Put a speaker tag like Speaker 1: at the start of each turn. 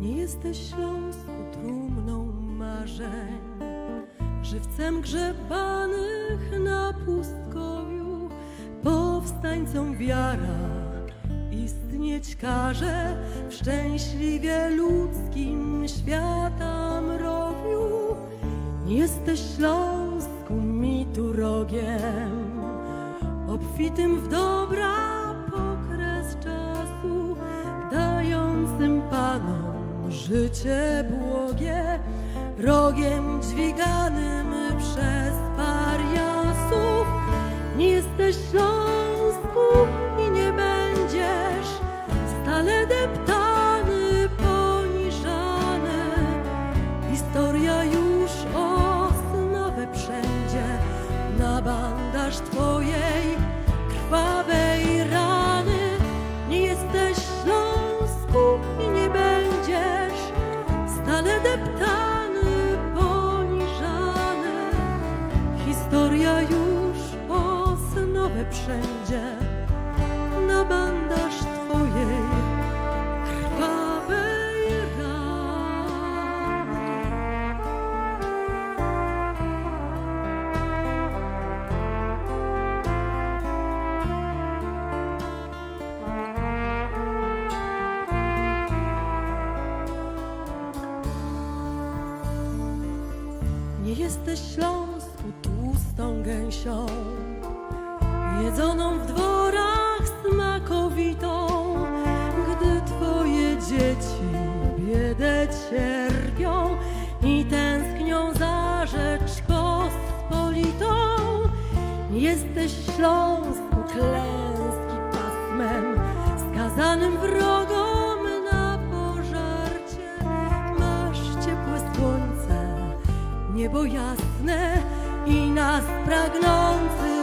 Speaker 1: Jesteś Śląsku trumną marzeń, żywcem grzebanych na pustkowiu, powstańcom wiara istnieć każe w szczęśliwie ludzkim świata mrowiu. Jesteś Śląsku mi tu rogiem, obfitym w dobra pokres czasu, życie błogie, rogiem dźwiganym przez pariasów. Nie jesteś Śląsku i nie będziesz stale deptany, poniżany. Historia już osnowę wszędzie na bandaż twojej wszędzie na bandaż twojej krwawej rany. Nie jesteś Śląsku tłustą gęsią, jedzoną w dworach smakowitą, gdy twoje dzieci biedę cierpią i tęsknią za Rzeczpospolitą. Jesteś Śląsku klęski pasmem, skazanym wrogom na pożarcie. Masz ciepłe słońce, niebo jasne i nas pragnący